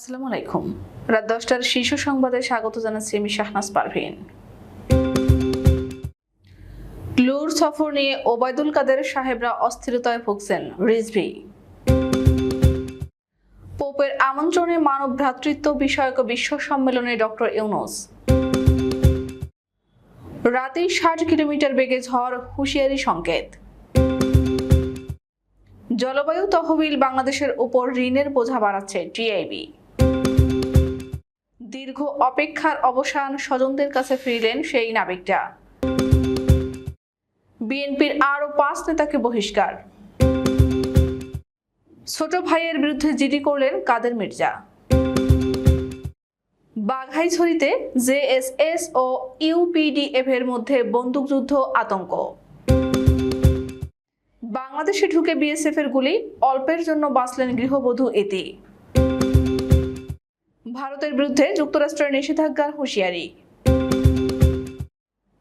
আসসালামু আলাইকুম। রাত দশটার শীর্ষ সংবাদে স্বাগত জানাচ্ছি আমি শাহনাজ পারভিন। লুর সফর নিয়ে ওবায়দুল কাদের সাহেবরা অস্থিরতায় ভুগছেন রিজভি। পোপের আমন্ত্রণে মানব ভ্রাতৃত্ব বিষয়ক বিশ্ব সম্মেলনে ডক্টর ইউনুস। রাতে ষাট কিলোমিটার বেগে ঝড় হুঁশিয়ারি সংকেত। জলবায়ু তহবিল বাংলাদেশের উপর ঋণের বোঝা বাড়াচ্ছে টিআইবি। দীর্ঘ অপেক্ষার অবসান স্বজনদের কাছে ফিরলেন সেই নাবিকটা। বিএনপির আরও পাঁচ নেতাকে বহিষ্কার। ছোট ভাইয়ের বিরুদ্ধে জিডি করলেন কাদের মির্জা। বাঘাইছড়িতে জেএসএস ও ইউপিডিএফ এর মধ্যে বন্দুকযুদ্ধ আতঙ্ক। বাংলাদেশে ঢুকে বিএসএফ এর গুলি, অল্পের জন্য বাঁচলেন গৃহবধূ এতে ভারতের বিরুদ্ধে যুক্তরাষ্ট্রের নিষেধাজ্ঞার হুঁশিয়ারি।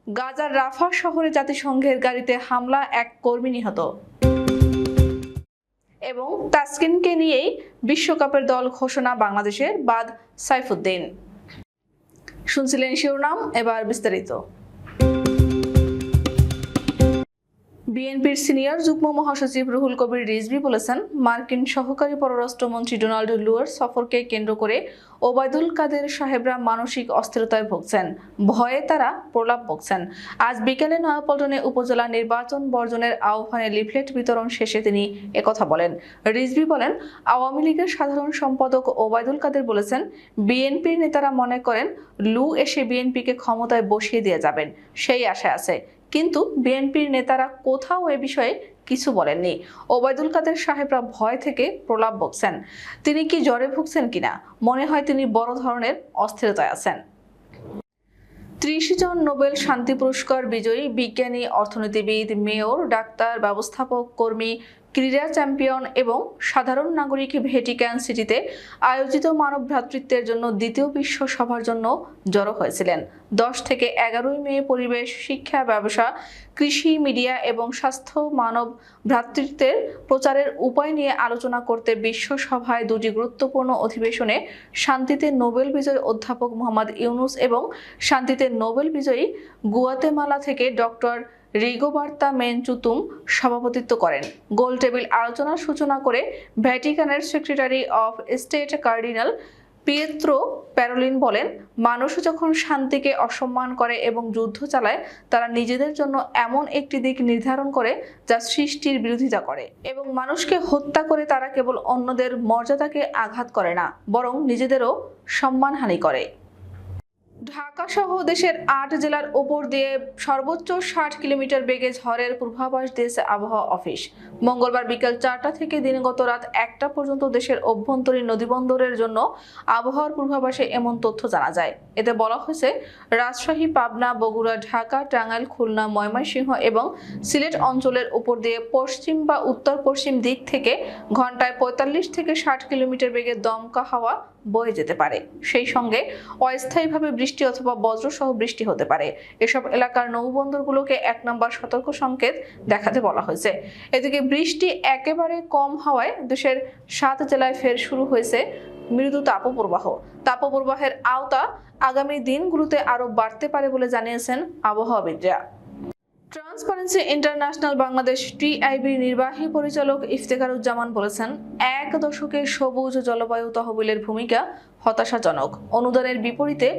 গাজার রাফা শহরে জাতিসংঘের গাড়িতে হামলা, এক কর্মী নিহত। এবং তাসকিনকে নিয়েই বিশ্বকাপের দল ঘোষণা বাংলাদেশের বাদ সাইফুদ্দিন। শুনছিলেন শিরোনাম, এবার বিস্তারিত। বিএনপির সিনিয়র যুগ্ম মহাসচিব রুহুল কবির রিজভি বলেছেন, মার্কিন সহকারী পররাষ্ট্রমন্ত্রী ডোনাল্ড লুয়ার সফরকে কেন্দ্র করে ওবায়দুল কাদের সাহেবরা মানসিক অস্থিরতায় ভুগছেন, ভয়ে তারা প্রলাপ বকছেন। আজ বিকেলে নয়াপল্টনে উপজেলা নির্বাচন বর্জনের আহ্বানে লিফলেট বিতরণ শেষে তিনি একথা বলেন। রিজভি বলেন, আওয়ামী লীগের সাধারণ সম্পাদক ওবায়দুল কাদের বলেছেন, বিএনপির নেতারা মনে করেন, লু এসে বিএনপিকে ক্ষমতায় বসিয়ে দিয়ে যাবেন, সেই আশা আছে। কিন্তু বিএনপির নেতারা কোথাও এ বিষয়ে কিছু বলেননি। ওবায়দুল কাদের সাহেবরা ভয় থেকে প্রলাপ বকছেন। তিনি কি জ্বরে ভুগছেন কিনা? মনে হয় তিনি বড় ধরনের অস্থিরতায় আছেন। ত্রিশ জন নোবেল শান্তি পুরস্কার বিজয়ী বিজ্ঞানী, অর্থনীতিবিদ, মেয়র, ডাক্তার, ব্যবস্থাপক, কর্মী ক্রীড়া চ্যাম্পিয়ন এবং সাধারণ নাগরিক ভেটিক্যান সিটিতে আয়োজিত মানব ভ্রাতৃত্বের জন্য দ্বিতীয় বিশ্ব সভার জন্য জড়ো হয়েছিলেন। দশ থেকে এগারোই মে পরিবেশ, শিক্ষা, ব্যবসা, কৃষি, মিডিয়া এবং স্বাস্থ্য মানব ভ্রাতৃত্বের প্রচারের উপায় নিয়ে আলোচনা করতে বিশ্ব সভায় দুটি গুরুত্বপূর্ণ অধিবেশনে শান্তিতে নোবেল বিজয়ী অধ্যাপক মোহাম্মদ ইউনুস এবং শান্তিতে নোবেল বিজয়ী গুয়াতেমালা থেকে ডক্টর রিগোবার্তা মেনচুতুম সভাপতিত্ব করেন। গোল টেবিল আলোচনার সূচনা করে ভ্যাটিকানের secretary of state cardinal Pietro Parolin বলেন, মানুষ যখন শান্তিকে অসম্মান করে এবং যুদ্ধ চালায়, তারা নিজেদের জন্য এমন একটি দিক নির্ধারণ করে যা সৃষ্টির বিরোধিতা করে এবং মানুষকে হত্যা করে তারা কেবল অন্যদের মর্যাদাকে আঘাত করে না, বরং নিজেদেরও সম্মানহানি করে। ঢাকা সহ দেশের আট জেলার ওপর দিয়ে সর্বোচ্চ ষাট কিলোমিটার বেগে ঝড়ের পূর্বাভাস দিয়েছে আবহাওয়া অফিস। মঙ্গলবার বিকেল চারটা থেকে দিনগত রাত একটা পর্যন্ত দেশের অভ্যন্তরীণ নদীবন্দরের জন্য আবহাওয়ার পূর্বাভাসে এমন তথ্য জানা যায়। এতে বলা হয়েছে, রাজশাহী, পাবনা, বগুড়া, ঢাকা, টাঙ্গাইল, খুলনা, ময়মনসিংহ এবং সিলেট অঞ্চলের উপর দিয়ে পশ্চিম বা উত্তর পশ্চিম দিক থেকে ঘন্টায় পঁয়তাল্লিশ থেকে ষাট কিলোমিটার বেগে দমকা হাওয়া বয়ে যেতে পারে। সেই সঙ্গে অস্থায়ীভাবে বৃষ্টি অথবা বজ্রসহ বৃষ্টি হতে পারে। এসব এলাকার নৌবন্দরগুলোকে এক নম্বর সতর্ক সংকেত দেখাতে বলা হয়েছে। এদিকে বৃষ্টি একেবারে কম হওয়ায় দেশের সাত জেলায় ফের শুরু হয়েছে মৃদু তাপপ্রবাহ। তাপপ্রবাহের আওতা আগামী দিনগুলোতে আরও বাড়তে পারে বলে জানিয়েছেন আবহাওয়াবিদরা। ট্রান্সপারেন্সি ইন্টারন্যাশনাল বাংলাদেশ টিআইবির নির্বাহী পরিচালক ইফতেখারুজ্জামান বলেছেন এক দশকে সবুজ জলবায়ু তহবিলের ভূমিকা হতাশাজনক। অনুদানের বিপরীতে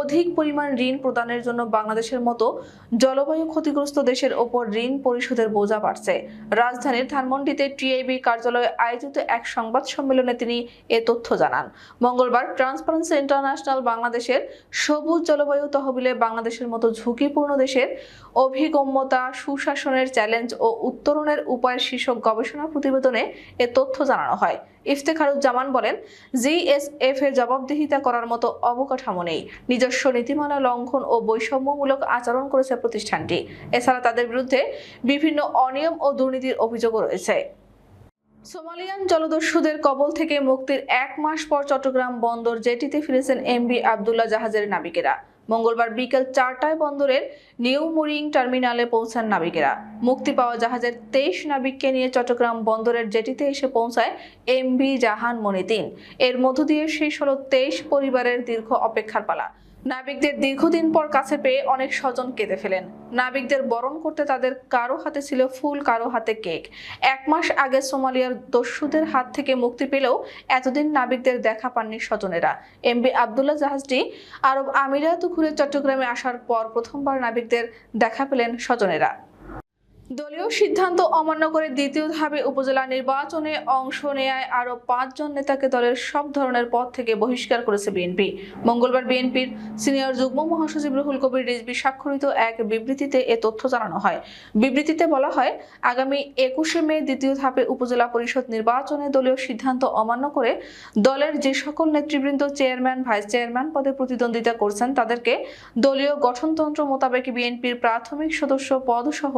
অধিক পরিমাণ ঋণ প্রদানের জন্য বাংলাদেশের মতো জলবায়ু ক্ষতিগ্রস্ত দেশের ওপর ঋণ পরিশোধের বোঝা বাড়ছে। রাজধানীর ধানমন্ডিতে টিআইবি কার্যালয়ে আয়োজিত এক সংবাদ সম্মেলনে তিনি এ তথ্য জানান। মঙ্গলবার ট্রান্সপারেন্সি ইন্টারন্যাশনাল বাংলাদেশের সবুজ জলবায়ু তহবিলে বাংলাদেশের মতো ঝুঁকিপূর্ণ দেশের অভিগম্যতা, সুশাসনের চ্যালেঞ্জ ও উত্তরণের উপায় শীর্ষক গবেষণা প্রতিবেদনে এ তথ্য জানানো হয়। ইফতেখারুজ্জামান বলেন জিএসএফ এর জবাবদিহিতা করার মতো অবকাঠামো নেই। নিজস্ব নীতিমালা লঙ্ঘন ও বৈষম্যমূলক আচরণ করেছে প্রতিষ্ঠানটি। এছাড়া তাদের বিরুদ্ধে বিভিন্ন অনিয়ম ও দুর্নীতির অভিযোগও রয়েছে। সোমালিয়ান জলদস্যুদের কবল থেকে মুক্তির এক মাস পর চট্টগ্রাম বন্দর জেটিতে ফিরেছেন এমবি আবদুল্লাহ জাহাজের নাবিকেরা। মঙ্গলবার বিকেল চারটায় বন্দরের নিউ মুরিং টার্মিনালে পৌঁছান নাবিকেরা। মুক্তি পাওয়া জাহাজের তেইশ নাবিককে নিয়ে চট্টগ্রাম বন্দরের জেটিতে এসে পৌঁছায় এম এমভি জাহান মনিদিন এর মধ্য দিয়ে শেষ হল তেইশ পরিবারের দীর্ঘ অপেক্ষার পালা। নাবিকদের দীর্ঘদিন পর কাছে পেয়ে অনেক স্বজন কেঁদে ফেলেন। নাবিকদের বরণ করতে তাদের কারও হাতে ছিল ফুল, কারও হাতে কেক। এক মাস আগে সোমালিয়ার দস্যুদের হাত থেকে মুক্তি পেলেও এতদিন নাবিকদের দেখা পাননি স্বজনেরা। এমবি আবদুল্লাহ জাহাজটি আরব আমিরাত ঘুরে চট্টগ্রামে আসার পর প্রথমবার নাবিকদের দেখা পেলেন স্বজনেরা। দলীয় সিদ্ধান্ত অমান্য করে দ্বিতীয় ধাপে উপজেলা নির্বাচনে অংশ নেয় আরও পাঁচজন নেতাকে দলের সব ধরনের পদ থেকে বহিষ্কার করেছে বিএনপি। মঙ্গলবার বিএনপির সিনিয়র যুগ্ম মহাসচিব রুহুল কবির রিজভি স্বাক্ষরিত এক বিবৃতিতে এ তথ্য জানানো হয়। বিবৃতিতে বলা হয়, আগামী একুশে মে দ্বিতীয় ধাপে উপজেলা পরিষদ নির্বাচনে দলীয় সিদ্ধান্ত অমান্য করে দলের যে সকল নেতৃবৃন্দ চেয়ারম্যান, ভাইস চেয়ারম্যান পদে প্রতিদ্বন্দ্বিতা করছেন, তাদেরকে দলীয় গঠনতন্ত্র মোতাবেক বিএনপির প্রাথমিক সদস্য পদসহ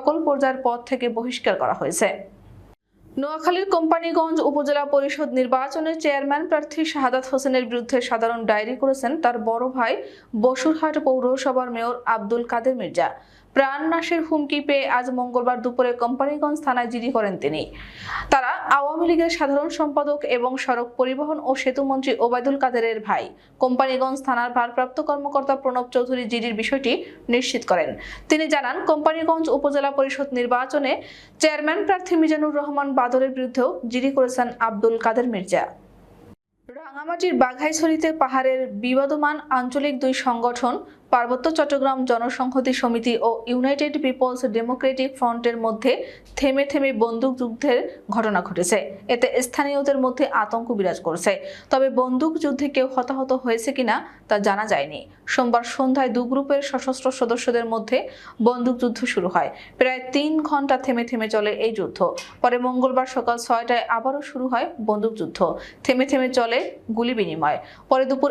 সকল পর্যায়ের পদ থেকে বহিষ্কার করা হয়েছে। নোয়াখালীর কোম্পানিগঞ্জ উপজেলা পরিষদ নির্বাচনে চেয়ারম্যান প্রার্থী শাহাদাত হোসেনের বিরুদ্ধে সাধারণ ডায়েরি করেছেন তার বড় ভাই বসুরহাট পৌরসভার মেয়র আব্দুল কাদের মির্জা। প্রাণনাশের হুমকি পেয়ে আজ মঙ্গলবার দুপুরে কোম্পানিগঞ্জ থানায় জিডি করেন তিনি। তারা আওয়ামী লীগের সাধারণ সম্পাদক এবং সড়ক পরিবহন ও সেতুমন্ত্রী ওবায়দুল কাদেরের ভাই। কোম্পানিগঞ্জ থানার ভারপ্রাপ্ত কর্মকর্তা প্রণব চৌধুরী জিডির বিষয়টি নিশ্চিত করেন। তিনি জানান, কোম্পানিগঞ্জ উপজেলা পরিষদ নির্বাচনে চেয়ারম্যান প্রার্থী মিজানুর রহমান বাদরের বিরুদ্ধেও জিডি করেছেন আব্দুল কাদের মির্জা। রাঙামাটির বাঘাইছড়িতে পাহাড়ের বিবাদমান আঞ্চলিক দুই সংগঠন পার্বত্য চট্টগ্রাম জনসংহতি সমিতি ও ইউনাইটেড পিপলস ডেমোক্রেটিক ফ্রন্টের মধ্যে থেমে থেমে বন্দুক যুদ্ধের ঘটনা ঘটেছে। এতে স্থানীয়দের মধ্যে আতঙ্ক বিরাজ করছে। তবে বন্দুক যুদ্ধে কেউ হতাহত হয়েছে কিনা তা জানা যায়নি। সোমবার সন্ধ্যায় দু গ্রুপের সশস্ত্র সদস্যদের মধ্যে বন্দুকযুদ্ধ শুরু হয়। প্রায় তিন ঘণ্টা থেমে থেমে চলে এই যুদ্ধ। পরে মঙ্গলবার সকাল ছয়টায় আবারও শুরু হয় বন্দুকযুদ্ধ থেমে থেমে চলে গুলি বিনিময়। পরে দুপুর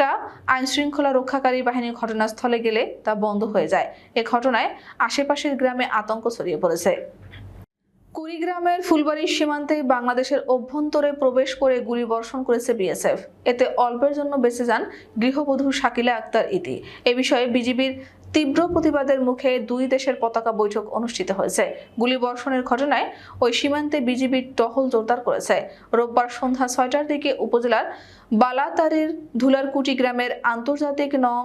একটা আইন শৃঙ্খলা রক্ষাকারী বাহিনীর ঘটনাস্থলে গেলে তা বন্ধ হয়ে যায়। এ ঘটনায় আশেপাশের গ্রামে আতঙ্ক ছড়িয়ে পড়েছে। কুড়িগ্রামের ফুলবাড়ির সীমান্তে বাংলাদেশের অভ্যন্তরে প্রবেশ করে গুলি বর্ষণ করেছে বিএসএফ। এতে অল্পের জন্য বেঁচে যান গৃহবধূ শাকিলা আক্তার ইতি। এ বিষয়ে বিজিবির তীব্র প্রতিবাদের মুখে দুই দেশের পতাকা বৈঠক অনুষ্ঠিত হয়েছে। গুলিবর্ষণের ঘটনায় ওই সীমান্তে বিজিবির টহল জোরদার করেছে। রোববার সন্ধ্যা ছয়টার দিকে উপজেলার বালাতারের ধুলারকুটি গ্রামের আন্তর্জাতিক নং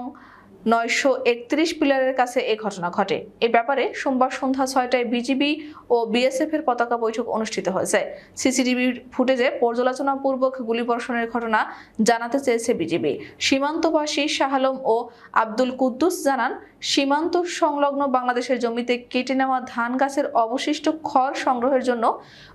নয়শো একত্রিশ পিলারের কাছে এই ঘটনা ঘটে। এ ব্যাপারে সোমবার সন্ধ্যা ছয়টায় বিজিবি ও বিএসএফ এর পতাকা বৈঠক অনুষ্ঠিত হয়েছে। সিসিটিভি ফুটেজে পর্যালোচনাপূর্বক গুলিবর্ষণের ঘটনা জানাতে চেয়েছে বিজিবি। সীমান্তবাসী শাহালম ও আব্দুল কুদ্দুস জানান, সীমান্ত সংলগ্ন বাংলাদেশের জমিতে কেটে নেওয়া ধান গাছের অবশিষ্ট খড় সংগ্রহের জন্য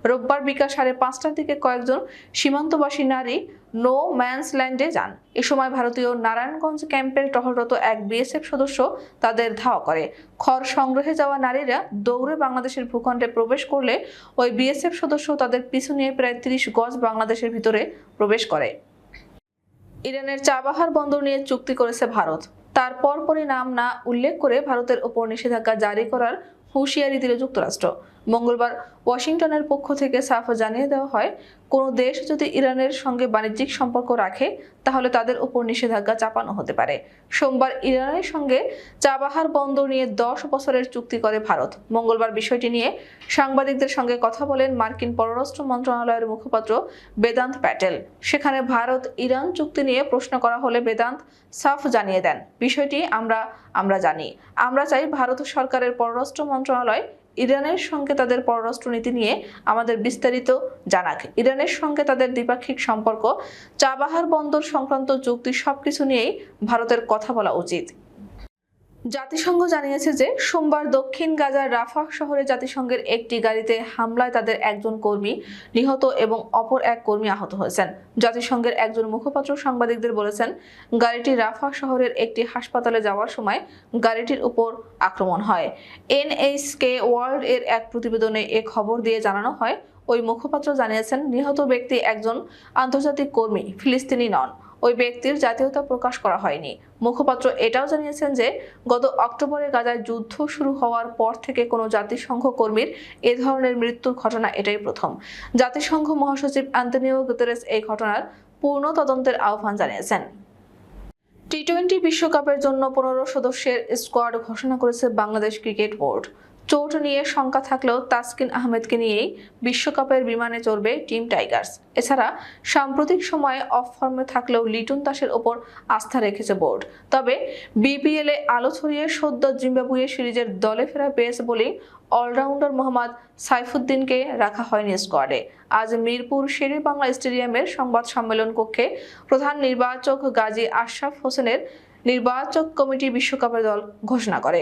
রোববার বিকাল সাড়ে পাঁচটার দিকে কয়েকজন সীমান্তবাসী নারী নো ম্যানস ল্যান্ডে যান। এ সময় ভারতীয় নারায়ণগঞ্জ ক্যাম্পের টহলরত এক বিএসএফ সদস্য তাদের ধাওয়া করে। খড় সংগ্রহে যাওয়া নারীরা দৌড়ে বাংলাদেশের ভূখণ্ডে প্রবেশ করলে ওই বিএসএফ সদস্য তাদের পিছু নিয়ে প্রায় তিরিশ গজ বাংলাদেশের ভিতরে প্রবেশ করে। ইরানের চাবাহার বন্দর নিয়ে চুক্তি করেছে ভারত। তার পরপরই নাম না উল্লেখ করে ভারতের ওপর নিষেধাজ্ঞা জারি করার হুঁশিয়ারি দিল যুক্তরাষ্ট্র। মঙ্গলবার ওয়াশিংটনের পক্ষ থেকে সাফ জানিয়ে দেওয়া হয় কোনো দেশ যদি ইরানের সঙ্গে বাণিজ্যিক সম্পর্ক রাখে, তাহলে তাদের উপর নিষেধাজ্ঞা চাপানো হতে পারে। সোমবার ইরানের সঙ্গে চাবাহার বন্দর নিয়ে দশ বছরের চুক্তি করে ভারত। মঙ্গলবার বিষয়টি নিয়ে সাংবাদিকদের সঙ্গে কথা বলেন মার্কিন পররাষ্ট্র মন্ত্রণালয়ের মুখপাত্র বেদান্ত প্যাটেল। সেখানে ভারত ইরান চুক্তি নিয়ে প্রশ্ন করা হলে বেদান্ত সাফ জানিয়ে দেন। বিষয়টি আমরা আমরা জানি। আমরা চাই ভারত সরকারের পররাষ্ট্র মন্ত্রণালয় ইরানের সঙ্গে তাদের পররাষ্ট্রনীতি নিয়ে আমাদের বিস্তারিত জানাক। ইরানের সঙ্গে তাদের দ্বিপাক্ষিক সম্পর্ক চাবাহার বন্দর সংক্রান্ত চুক্তি সবকিছু নিয়েই ভারতের কথা বলা উচিত। জাতিসংঘ জানিয়েছে যে সোমবার দক্ষিণ গাজার রাফাহ শহরে জাতিসংঘের একটি গাড়িতে হামলায় তাদের একজন কর্মী নিহত এবং অপর এক কর্মী আহত হয়েছেন। জাতিসংঘের একজন মুখপাত্র সাংবাদিকদের বলেছেন, গাড়িটি রাফাহ শহরের একটি হাসপাতালে যাওয়ার সময় গাড়িটির উপর আক্রমণ হয়। এনএইচকে ওয়ার্ল্ড এর এক প্রতিবেদনে এ খবর দিয়ে জানানো হয়, ওই মুখপাত্র জানিয়েছেন, নিহত ব্যক্তি একজন আন্তর্জাতিক কর্মী, ফিলিস্তিনি নন। ওই ব্যক্তির জাতীয়তা প্রকাশ করা হয়নি। মুখপাত্র এটাও জানিয়েছেন যে, গত অক্টোবরে গাজায় যুদ্ধ শুরু হওয়ার পর থেকে কোনো জাতিসংঘ কর্মীর এ ধরনের মৃত্যুর ঘটনা এটাই প্রথম। জাতিসংঘ মহাসচিব অ্যান্তনিও গুতেরেস এই ঘটনার পূর্ণ তদন্তের আহ্বান জানিয়েছেন। টি টোয়েন্টি বিশ্বকাপের জন্য পনেরো সদস্যের স্কোয়াড ঘোষণা করেছে বাংলাদেশ ক্রিকেট বোর্ড। চোট নিয়ে শঙ্কা থাকলেও তাসকিন আহমেদকে নিয়েই বিশ্বকাপের বিমানে চড়বে টিম টাইগার্স। এছাড়া সাম্প্রতিক সময়ে অফ ফর্মে থাকলেও লিটন দাসের ওপর আস্থা রেখেছে বোর্ড। তবে বিপিএল আলো ছড়িয়ে সদ্য জিম্বাবুয়ে সিরিজের দলে ফেরা পেস বোলিং অলরাউন্ডার মোহাম্মদ সাইফুদ্দিনকে রাখা হয়নি স্কোয়াডে। আজ মিরপুর শেরে বাংলা স্টেডিয়ামের সংবাদ সম্মেলন কক্ষে প্রধান নির্বাচক গাজী আশরাফ হোসেনের নির্বাচক কমিটি বিশ্বকাপের দল ঘোষণা করে।